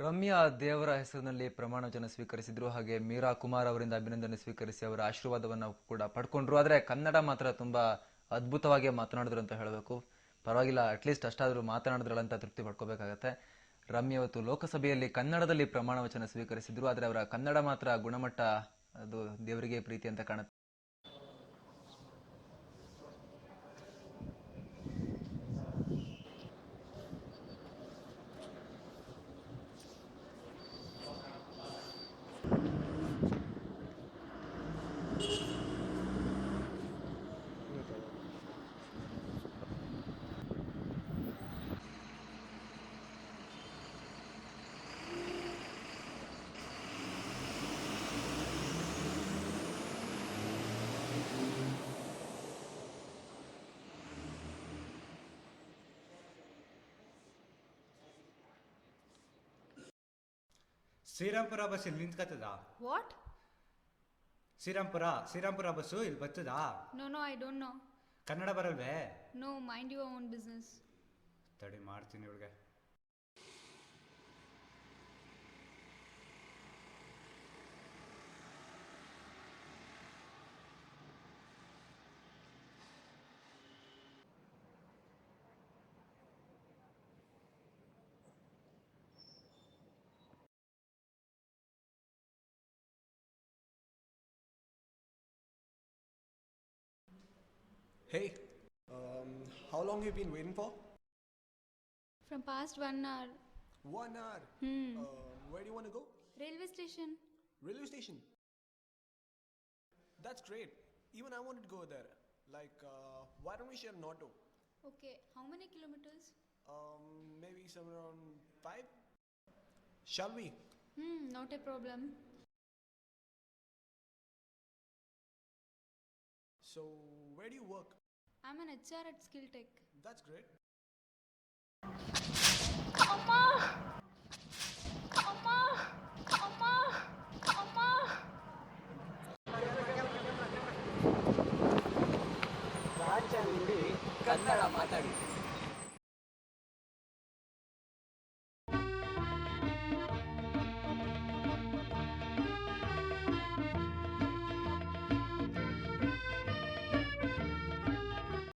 ರಮ್ಯಾ ದೇವರ ಹೆಸರಿನಲ್ಲಿ ಪ್ರಮಾಣ ವಚನ ಸ್ವೀಕರಿಸಿದ್ರು. ಹಾಗೆ ಮೀರಾ ಕುಮಾರ್ ಅವರಿಂದ ಅಭಿನಂದನೆ ಸ್ವೀಕರಿಸಿ ಅವರ ಆಶೀರ್ವಾದವನ್ನು ಕೂಡ ಪಡ್ಕೊಂಡ್ರು. ಆದರೆ ಕನ್ನಡ ಮಾತ್ರ ತುಂಬಾ ಅದ್ಭುತವಾಗಿ ಮಾತನಾಡಿದ್ರು ಅಂತ ಹೇಳಬೇಕು. ಪರವಾಗಿಲ್ಲ ಅಟ್ಲೀಸ್ಟ್ ಅಷ್ಟಾದರೂ ಮಾತನಾಡಿದ್ರಲ್ಲ ಅಂತ ತೃಪ್ತಿ ಪಡ್ಕೋಬೇಕಾಗತ್ತೆ. ರಮ್ಯ ಇವತ್ತು ಲೋಕಸಭೆಯಲ್ಲಿ ಕನ್ನಡದಲ್ಲಿ ಪ್ರಮಾಣ ವಚನ ಸ್ವೀಕರಿಸಿದ್ರು. ಆದರೆ ಅವರ ಕನ್ನಡ ಮಾತ್ರ ಗುಣಮಟ್ಟ, ಅದು ದೇವರಿಗೆ ಪ್ರೀತಿ ಅಂತ ಕಾಣುತ್ತೆ. ಶ್ರೀರಾಮ್ಪುರ ಬಸ್ ಇಲ್ಲಿ ನಿಂತ್ಕತ್ತದ? ವಾಟ್ ಶ್ರೀರಾಮ್ಪುರ ಶ್ರೀರಾಮ್ಪುರ ಬಸ್ಸು ಇಲ್ಲಿ ಬರ್ತದಾ no no I don't know Kannada ಬರಲ್ವೇ? No mind your own business ತಡಿ ಮಾಡ್ತೀನಿ ಇವ್ಳಿಗೆ Hey, um, how long you been waiting for? From past one hour. One hour? Hmm. Uh, where do you want to go? Railway station. Railway station? That's great. Even I wanted to go there. Like, uh, why don't we share an auto? Okay, how many kilometers? Um, maybe somewhere around five. Shall we? Hmm, not a problem. So, where do you work? I am an H R at skill tech That's great. Amma! Amma! Amma! ಅಮ್ಮ ಕನ್ನಡ ಮಾತಾಡಿ